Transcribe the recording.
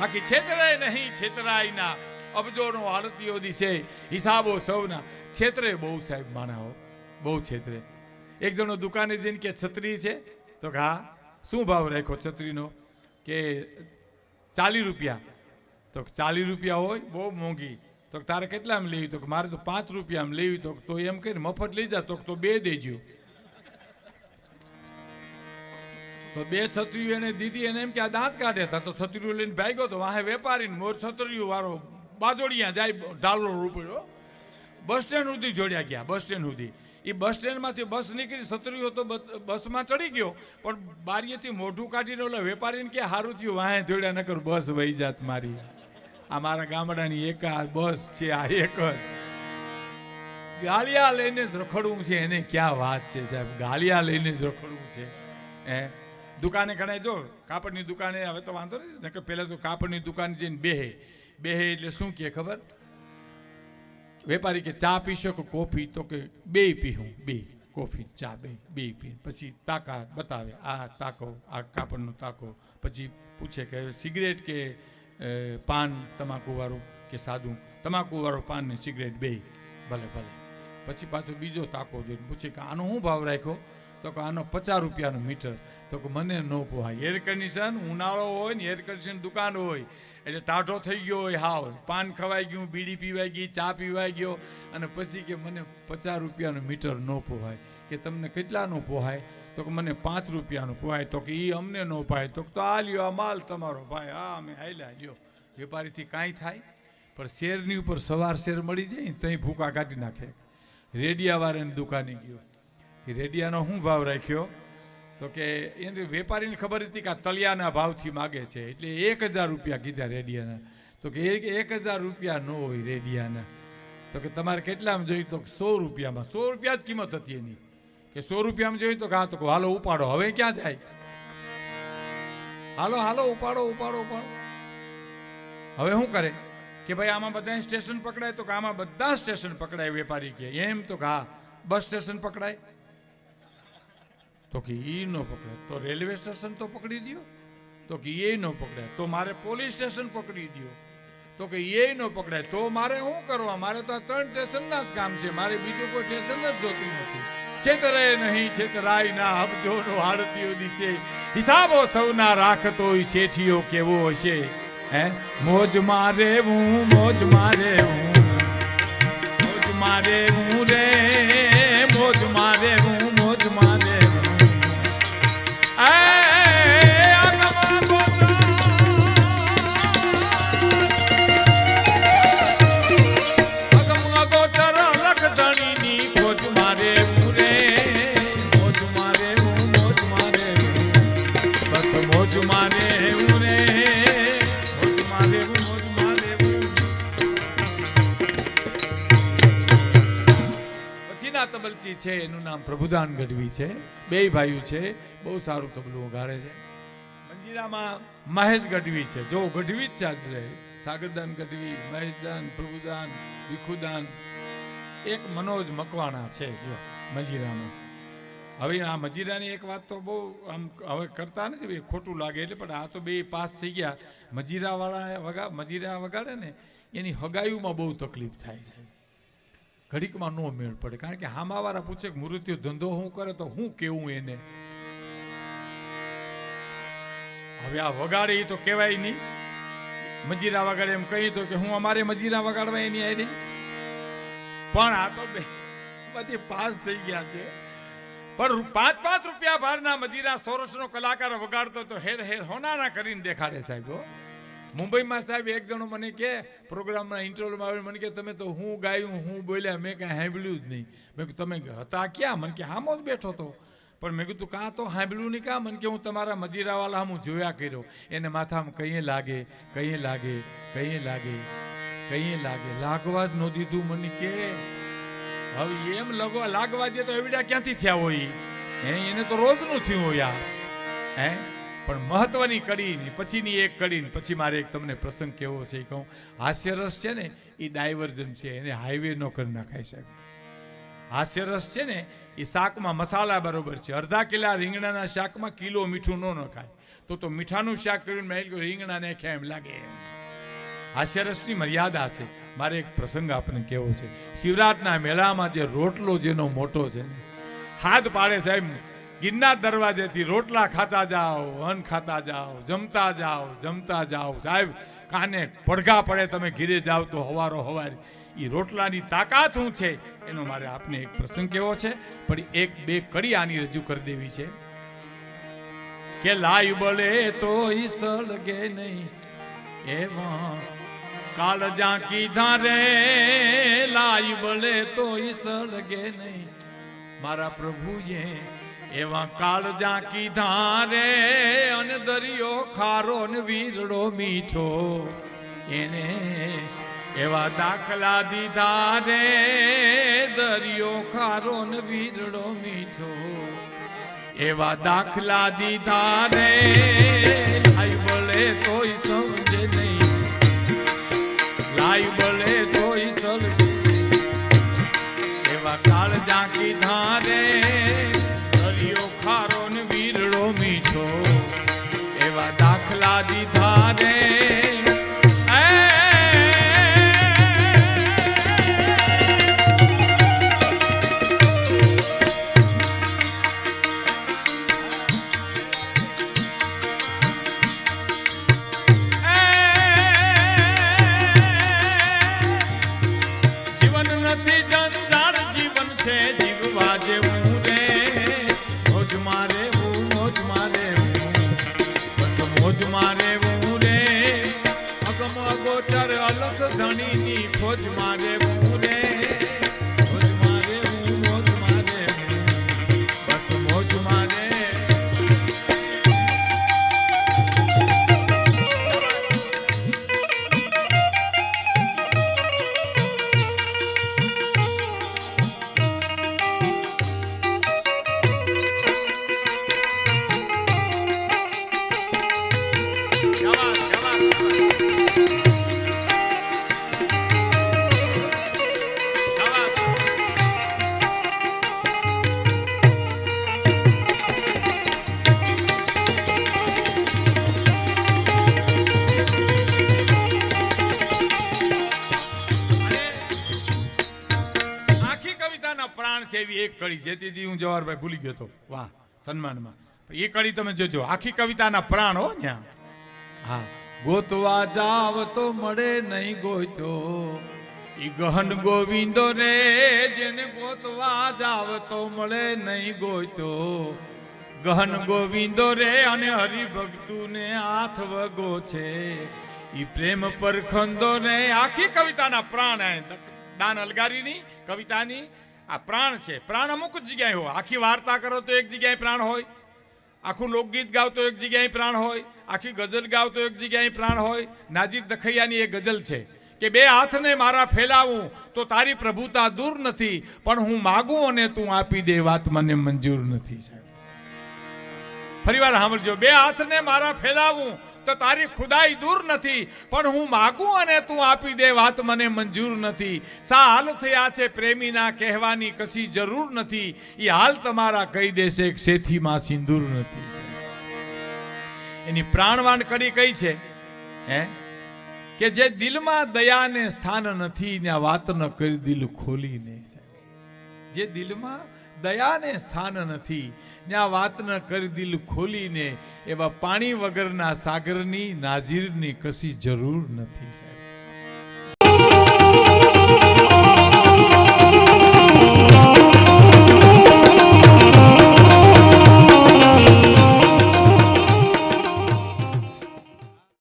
બાકી છેતરાય નહીં, છેતરાય ના. અબજોનો આરતીઓ દિશે હિસાબો સૌના. છેતરે બહુ સાહેબ માણાઓ, બહુ છેતરે. એક જણો દુકાને જઈને કે, છત્રી છે? તો કે, હા. શું ભાવ રાખ્યો છત્રીનો? કે, ચાલીસ રૂપિયા. તો ચાલીસ રૂપિયા હોય, બહુ મોંઘી. તો તારે કેટલામાં લેવી? તો મારે તો પાંચ રૂપિયામાં લેવી. તો એમ કહીને મફત લઈ જા. તો બે દેજો. તો બે છત્રીઓ એને દીધી એને એમ કે આ દાંત કાઢે હતા તો છત્રીઓ લઈને ભાગ્યો તો વાહે વેપારીને મોર છત્રીઓ વાળો બાજોડિયા જાય ઢાલો રૂપિયો બસ સ્ટેન્ડ સુધી જોડ્યા ગયા, બસ સ્ટેન્ડ સુધી. એ બસ સ્ટેન્ડમાંથી બસ નીકળી, છત્રીઓ તો બસ- બસમાં ચડી ગયો, પણ બારીએથી મોઢું કાઢીને ઓલા વેપારીને કે સારું થયું, વાહે જોડ્યા નકર બસ વહી જાત મારી. આ મારા ગામડાની એક આ બસ છે, આ એક જ. ગાલિયા લઈને જ રખડવું છે, એને ક્યાં વાત છે સાહેબ? ગાલિયા લઈને જ રખડવું છે, હે? દુકાને ઘણા જો, કાપડની દુકાને હવે તો વાંધો નહીં. કે પહેલાં તો કાપડની દુકાન જઈને બેહે. બેહે એટલે શું કહે ખબર? વેપારી કે, ચા પીશો કે કોફી? તો કે, બે પીવું બે. કોફી, ચા, બે બે પી. પછી તાકા બતાવે, આ તાકો, આ કાપડનો તાકો. પછી પૂછે કે, સિગરેટ કે પાન તમાકુવાળું કે સાદું? તમાકુવાળું પાન ને સિગરેટ બે. ભલે ભલે. પછી પાછો બીજો તાકો જોઈને પૂછે કે, આનો શું ભાવ રાખ્યો? તો કે આનો પચાસ રૂપિયાનું મીટર. તો કે મને ન પોહાય. એર કન્ડિશન ઉનાળો હોય ને એર કન્ડિશન દુકાન હોય, એટલે ટાઢો થઈ ગયો હોય હાવ. પાન ખવાઈ ગયું, બીડી પીવાઈ ગઈ, ચા પીવાઈ ગયો, અને પછી કે મને પચાસ રૂપિયાનું મીટર ન પોહાય. કે તમને કેટલાનું પોહાય? તો કે મને પાંચ રૂપિયાનું પોહાય. તો કે એ અમને ન પાય. તો તો આ લ્યો, આ માલ તમારો ભાઈ. હા અમે હાલ્યા, લ્યો. વેપારીથી કાંઈ થાય. પણ શેરની ઉપર સવાર શેર મળી જાય ને, ત્યાં ભૂકા કાઢી નાખે. રેડિયાવાળાની દુકાને ગયો. કે રેડિયાનો શું ભાવ રાખ્યો? તો કે એને વેપારીને ખબર હતી કે આ તલિયાના ભાવથી માગે છે, એટલે એક હજાર રૂપિયા કીધા રેડિયાના. તો કે એક એક હજાર રૂપિયા ન હોય રેડિયાના. તો કે તમારે કેટલામાં જોઈએ? તો સો રૂપિયામાં. સો રૂપિયા જ કિંમત હતી એની. કે સો રૂપિયામાં જોઈએ તો કે હા તો હાલો ઉપાડો. હવે ક્યાં જાય? હાલો હાલો, ઉપાડો ઉપાડો ઉપાડો. હવે શું કરે? કે ભાઈ આમાં બધા સ્ટેશન પકડાય? તો કે આમાં બધા સ્ટેશન પકડાય વેપારી કે. એમ તો કે હા, બસ સ્ટેશન પકડાય. તો કે એ ન પકડાય તો રેલવે સ્ટેશન તો પકડી દ્યો તો કે એ ન પકડાય તો મારે પોલીસ સ્ટેશન પકડી દ્યો. તો કે એ ન પકડાય તો મારે શું કરવા? મારે તો આ ત્રણ સ્ટેશનના જ કામ છે. મારે બીજું કોઈ સ્ટેશન જ જોતું નથી. છેતરાય નહીં, છેતરાય ના. અબજોનો હાડતીઓ દિશે. હિસાબો સૌના રાખતો શેઠિયો કેવો હશે? હે? મોજ મારે હું, મોજ મારે હું. મોજ મારે હું રે. છે, એનું નામ પ્રભુદાન ગઢવી છે. બે ભાઈઓ છે, બહુ સારું તબલું વગાડે છે. મંજીરામાં મહેશ ગઢવી છે. જો ગઢવી જ છે સાગરદાન ગઢવી, મહેશદાન, પ્રભુદાન, ભીખુદાન. એક મનોજ મકવાણા છે, જો મંજીરામાં હવે આ મજીરાની એક વાત તો બહુ આમ હવે કરતા નથી ભાઈ ખોટું લાગે એટલે, પણ આ તો બે પાસ થઈ ગયા. મજીરાવાળા વગા મજીરા વગાડે ને, એની હગાયુમાં બહુ તકલીફ થાય છે. ઘડીકમાં નો મેળ પડે. કારણ કે હામાવાળા પૂછે કે મૃત્યુ ધંધો હું કરે તો હું કેવું એને? હવે આ વગાડે તો કહેવાય નહીં. મજીરા વગાડે એમ કહી તો કે હું અમારે મજીરા વગાડવા એની આવી પણ આ તો બે બધી પાસ થઈ ગયા છે. પણ પાંચ પાંચ રૂપિયા ભારના મજીરા સોરસનો કલાકાર વગાડતો તો હેર હેર હોનાના કરીને દેખાડે સાહેબ. મુંબઈમાં સાહેબ એક જણો મને કે, પ્રોગ્રામના ઇન્ટરવ્યુમાં આવીને મને કે, તમે તો હું ગાયું, હું બોલ્યા, મેં કાંઈ સાંભળ્યું જ નહીં. મેં કીધું, તમે હતા ક્યાં? મને કે, હામો જ બેઠો હતો. પણ મેં કીધું, કાં તો સાંભળ્યું નહીં, કાં? મને કે, હું તમારા મદિરાવાલા હું જોયા કર્યો. એને માથામાં કંઈ લાગે કંઈ લાગે કંઈ લાગે કંઈ લાગે. લાગવા જ ન દીધું મને કે. હવે એમ લગવા, લાગવા દે તો એવડા ક્યાંથી થયા હોય? હે, એને તો રોજનું થયું હોય આ. હે? પણ મહત્વની કડી પછીની એક કડી પછી મારે એક તમને પ્રસંગ કેવો છે એ કહું. હાસ્યરસ છે ને, એ ડાયવર્જન છે, એને હાઈવે નો કરી નાખાય સાહેબ. હાસ્યરસ છે ને, એ શાકમાં મસાલા બરોબર છે. અડધા કિલા રીંગણાના શાકમાં કિલો મીઠું ન નખાય. તો તો મીઠાનું શાક કર્યું મેં કહ્યું રીંગણાને ખ્યા એમ લાગે એમ. હાસ્યરસની મર્યાદા છે. મારે એક પ્રસંગ આપને કેવો છે. શિવરાતના મેળામાં જે રોટલો જેનો મોટો છે ને, હાથ પાડે સાહેબ ગિરનાર દરવાજેથી રોટલા ખાતા જાઓ અન્ન ખાતા જાઓ, જમતા જાઓ જમતા જાઓ. સાહેબ, કાને પડઘા પડે તમે ઘીરે જાઓ તો હવારો હવાર. એ રોટલાની તાકાત શું છે? એનો મારે આપને એક પ્રસંગ કેવો છે, પણ એક બે કડી આની રજૂ કરી દેવી છે. કે લાઈ બળે તો ઈ સળગે નહીં. એવા કાળ જા કીધા રે, લાઈ બળે તો ઈ સળગે નહીં. મારા પ્રભુએ એવા કાળ કીધા રે અને દરિયો ખારો ને વીરડો મીઠો. એને એવા દાખલા દીધા રે દરિયો ખારો ને વીરડો મીઠો. એવા દાખલા દીધા રે ભાઈ બોલે તોય એવી એક કળી જે દીદી હું જવાહરભાઈ ભૂલી ગયો હતો. વાહ, સન્માનમાં. એ કળી તમે જોજો, આખી કવિતાના પ્રાણ હો ત્યાં હા, ગોતવા જાવ તો મળે નહીં ગોતો ઈ ગહન ગોવિંદો રે, જેને ગોતવા જાવ તો મળે નહીં ગોતો ગહન ગોવિંદો રે, અને હરિભક્તુને હાથ વગો છે. ઈ પ્રેમ પર ખંદો ને આખી કવિતાના પ્રાણ દાન અલગારીની, કવિતાની આ પ્રાણ છે. પ્રાણ અમુક જ જગ્યાએ હોય. આખી વાર્તા કરો તો એક જગ્યાએ પ્રાણ હોય. આખું લોકગીત ગાવ તો એક જગ્યાએ પ્રાણ હોય. આખી ગઝલ ગાવ તો એક જગ્યાએ પ્રાણ હોય. નાજીર દખૈયાની એ ગઝલ છે કે બે હાથને મારા ફેલાવું તો તારી પ્રભુતા દૂર નથી, પણ હું માગું અને તું આપી દે વાત મને મંજૂર નથી, સાહેબ. ફરીવાર સાંભળજો. બે હાથને મારા ફેલાવું તો તારી ખુદાઈ દૂર નથી, પણ હું માગું અને તું આપી દે વાત મને મંજૂર નથી. સા હાલ થયા છે પ્રેમીના કહેવાની કશી જરૂર નથી. એ હાલ તમારા કહી દેશે એક શેથીમાં સિંદૂર નથી એની પ્રાણવાન કરી કઈ છે? હે? કે જે દિલમાં દયાને સ્થાન નથી ને વાત ન કરી દિલ ખોલીને જે દિલમાં દયાને સ્થાન નથી. ત્યાં વાત ન કરી દિલ ખોલીને એવા પાણી વગરના સાગરની નાજીરની કશી જરૂર નથી સાહેબ.